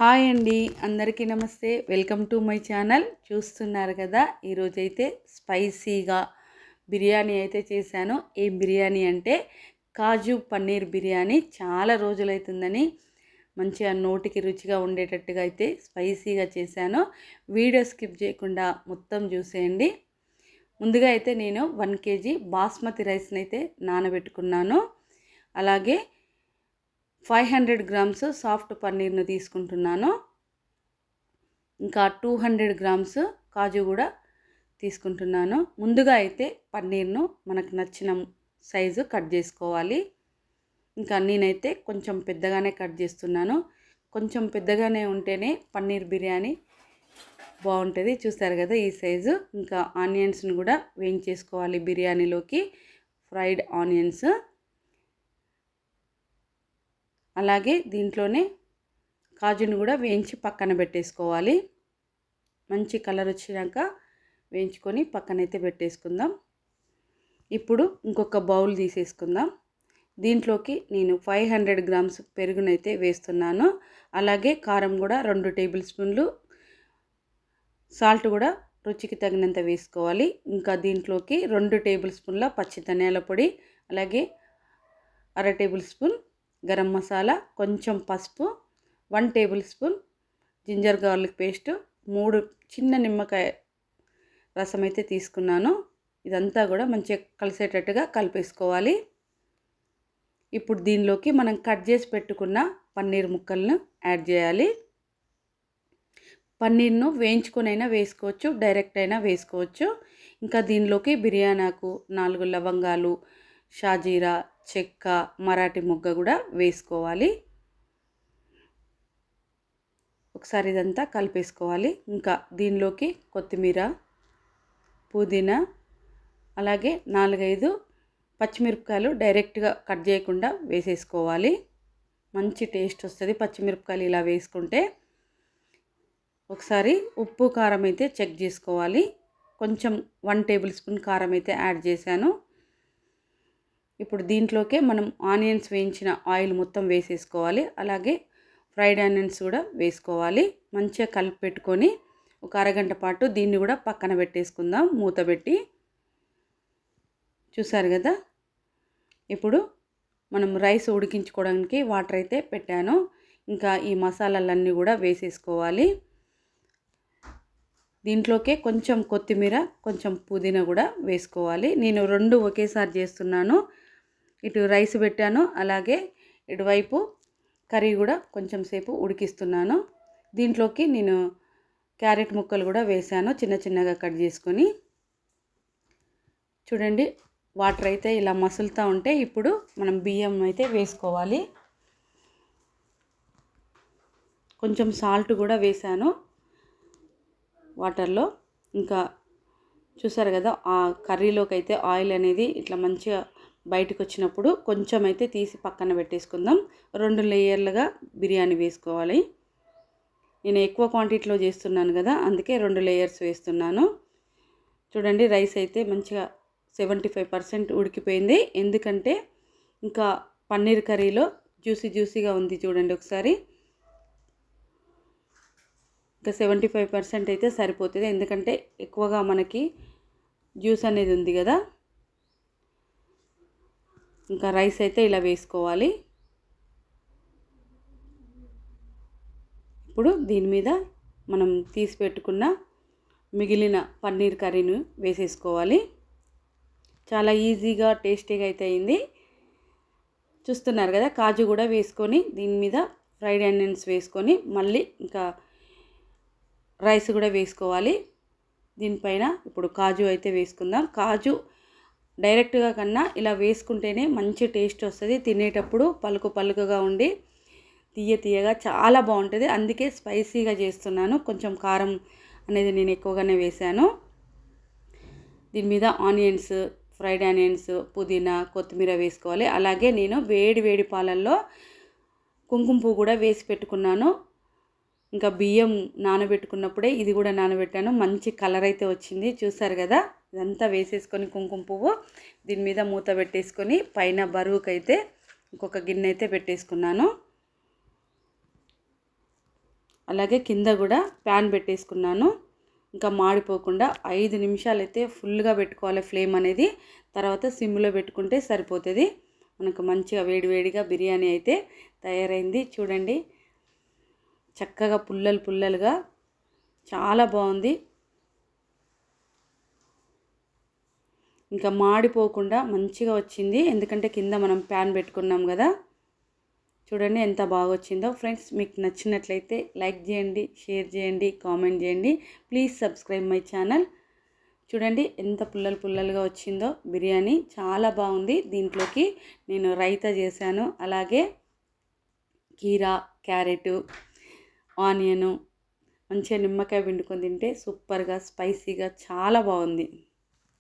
Hi అండి అందరికీ నమస్తే. Welcome to my channel. చూస్తున్నారు కదా ఈరోజైతే స్పైసీగా బిర్యానీ అయితే చేశాను. ఏ బిర్యానీ అంటే కాజు పన్నీర్ బిర్యానీ. చాలా రోజులైతుందని మంచిగా నోటికి రుచిగా ఉండేటట్టుగా అయితే స్పైసీగా చేశాను. వీడియో స్కిప్ చేయకుండా మొత్తం చూసేయండి. ముందుగా అయితే నేను వన్ కేజీ బాస్మతి రైస్ని అయితే నానబెట్టుకున్నాను. అలాగే ఫైవ్ హండ్రెడ్ గ్రామ్స్ సాఫ్ట్ పన్నీర్ను తీసుకుంటున్నాను. ఇంకా టూ హండ్రెడ్ గ్రామ్స్ కాజు కూడా తీసుకుంటున్నాను. ముందుగా అయితే పన్నీర్ను మనకు నచ్చిన సైజు కట్ చేసుకోవాలి. ఇంకా నేనైతే కొంచెం పెద్దగానే కట్ చేస్తున్నాను. కొంచెం పెద్దగానే ఉంటేనే పన్నీర్ బిర్యానీ బాగుంటుంది. చూస్తారు కదా ఈ సైజు. ఇంకా ఆనియన్స్ని కూడా వేయించేసుకోవాలి బిర్యానీలోకి. Fried onions. అలాగే దీంట్లోనే కాజుని కూడా వేయించి పక్కన పెట్టేసుకోవాలి. మంచి కలర్ వచ్చినాక వేయించుకొని పక్కనైతే పెట్టేసుకుందాం. ఇప్పుడు ఇంకొక బౌల్ తీసేసుకుందాం. దీంట్లోకి నేను ఫైవ్ హండ్రెడ్ గ్రామ్స్ పెరుగునైతే వేస్తున్నాను. అలాగే కారం కూడా రెండు టేబుల్ స్పూన్లు. సాల్ట్ కూడా రుచికి తగినంత వేసుకోవాలి. ఇంకా దీంట్లోకి రెండు టేబుల్ స్పూన్ల పచ్చి ధనియాల పొడి అలాగే అర టేబుల్ స్పూన్ గరం మసాలా కొంచెం పసుపు one tablespoon ginger garlic paste మూడు చిన్న నిమ్మకాయ రసం అయితే తీసుకున్నాను. ఇదంతా కూడా మంచిగా కలిసేటట్టుగా కలిపేసుకోవాలి. ఇప్పుడు దీనిలోకి మనం కట్ చేసి పెట్టుకున్న పన్నీర్ ముక్కలను యాడ్ చేయాలి. పన్నీర్ను వేయించుకొనైనా వేసుకోవచ్చు డైరెక్ట్ అయినా వేసుకోవచ్చు. ఇంకా దీనిలోకి బిర్యానాకు నాలుగు లవంగాలు షాజీరా చెక్క మరాఠీ మొగ్గ కూడా వేసుకోవాలి. ఒకసారి ఇదంతా కలిపేసుకోవాలి. ఇంకా దీనిలోకి కొత్తిమీర పుదీనా అలాగే నాలుగైదు పచ్చిమిరపకాయలు డైరెక్ట్గా కట్ చేయకుండా వేసేసుకోవాలి. మంచి టేస్ట్ వస్తుంది పచ్చిమిరపకాయలు ఇలా వేసుకుంటే. ఒకసారి ఉప్పు కారం అయితే చెక్ చేసుకోవాలి. కొంచెం వన్ టేబుల్ స్పూన్ కారం అయితే యాడ్ చేశాను. ఇప్పుడు దీంట్లోకే మనం ఆనియన్స్ వేయించిన ఆయిల్ మొత్తం వేసేసుకోవాలి. అలాగే ఫ్రైడ్ ఆనియన్స్ కూడా వేసుకోవాలి. మంచిగా కలిపి పెట్టుకొని ఒక అరగంట పాటు దీన్ని కూడా పక్కన పెట్టేసుకుందాం. మూత పెట్టి చూసారు కదా? ఇప్పుడు మనం రైస్ ఉడికించుకోవడానికి వాటర్ అయితే పెట్టాను. ఇంకా ఈ మసాలాలన్నీ కూడా వేసేసుకోవాలి. దీంట్లోకే కొంచెం కొత్తిమీర కొంచెం పుదీనా కూడా వేసుకోవాలి. నేను రెండు ఒకేసారి చేస్తున్నాను. ఇటు రైస్ పెట్టాను అలాగే ఇటువైపు కర్రీ కూడా కొంచెం సేపు ఉడికిస్తున్నాను. దీంట్లోకి నేను క్యారెట్ ముక్కలు కూడా వేసాను చిన్న చిన్నగా కట్ చేసుకొని. చూడండి వాటర్ అయితే ఇలా మసులుతూ ఉంటే ఇప్పుడు మనం బియ్యం అయితే వేసుకోవాలి. కొంచెం సాల్ట్ కూడా వేసాను వాటర్లో. ఇంకా చూసారు కదా ఆ కర్రీలోకి అయితే ఆయిల్ అనేది ఇట్లా మంచిగా బయటకు వచ్చినప్పుడు కొంచెం అయితే తీసి పక్కన పెట్టేసుకుందాం. రెండు లేయర్లుగా బిర్యానీ వేసుకోవాలి. నేను ఎక్కువ క్వాంటిటీలో చేస్తున్నాను కదా అందుకే రెండు లేయర్స్ వేస్తున్నాను. చూడండి రైస్ అయితే మంచిగా సెవెంటీ ఫైవ్ పర్సెంట్ ఉడికిపోయింది. ఎందుకంటే ఇంకా పన్నీర్ కర్రీలో జ్యూసీ జ్యూసీగా ఉంది చూడండి ఒకసారి. ఇంకా సెవెంటీ ఫైవ్ పర్సెంట్ అయితే సరిపోతుంది. ఎందుకంటే ఎక్కువగా మనకి జ్యూస్ అనేది ఉంది కదా ఇంకా రైస్ అయితే ఇలా వేసుకోవాలి. ఇప్పుడు దీని మీద మనం తీసి పెట్టుకున్న మిగిలిన పన్నీర్ కర్రీని వేసేసుకోవాలి. చాలా ఈజీగా టేస్టీగా అయితే అయింది. చూస్తున్నారు కదా కాజు కూడా వేసుకొని దీని మీద ఫ్రైడ్ ఆనియన్స్ వేసుకొని మళ్ళీ ఇంకా రైస్ కూడా వేసుకోవాలి. దీనిపైన ఇప్పుడు కాజు అయితే వేసుకుందాం. కాజు డైరెక్ట్గా కన్నా ఇలా వేసుకుంటేనే మంచి టేస్ట్ వస్తుంది. తినేటప్పుడు పలుకు పలుకుగా ఉండి తీయ తీయగా చాలా బాగుంటుంది. అందుకే స్పైసీగా చేస్తున్నాను. కొంచెం కారం అనేది నేను ఎక్కువగానే వేశాను. దీని మీద ఆనియన్స్ ఫ్రైడ్ ఆనియన్స్ పుదీనా కొత్తిమీర వేసుకోవాలి. అలాగే నేను వేడి వేడి పాలల్లో కుంకుమ పువ్వు కూడా వేసి పెట్టుకున్నాను. ఇంకా బియ్యం నానబెట్టుకున్నప్పుడే ఇది కూడా నానబెట్టాను. మంచి కలర్ అయితే వచ్చింది. చూసారు కదా? ఇదంతా వేసేసుకొని కుంకుమ పువ్వు దీని మీద మూత పెట్టేసుకొని పైన బరువుకైతే ఇంకొక గిన్నె అయితే పెట్టేసుకున్నాను. అలాగే కింద కూడా ప్యాన్ పెట్టేసుకున్నాను. ఇంకా మాడిపోకుండా ఐదు నిమిషాలు అయితే ఫుల్గా పెట్టుకోవాలి ఫ్లేమ్ అనేది. తర్వాత సిమ్లో పెట్టుకుంటే సరిపోతుంది. మనకు మంచిగా వేడివేడిగా బిర్యానీ అయితే తయారైంది. చూడండి. చక్కగా పుల్లలు పుల్లలుగా చాలా బాగుంది. ఇంకా మాడిపోకుండా మంచిగా వచ్చింది. ఎందుకంటే కింద మనం ప్యాన్ పెట్టుకున్నాం కదా. చూడండి ఎంత బాగా వచ్చిందో. ఫ్రెండ్స్ మీకు నచ్చినట్లయితే లైక్ చేయండి షేర్ చేయండి కామెంట్ చేయండి. Please subscribe my channel. చూడండి ఎంత పుల్లలు పుల్లలుగా వచ్చిందో. బిర్యానీ చాలా బాగుంది. దీంట్లోకి నేను రైతా చేశాను. అలాగే కీరా క్యారెట్ ఆనియను మంచిగా నిమ్మకాయ పిండుకొని తింటే సూపర్గా స్పైసీగా చాలా బాగుంది.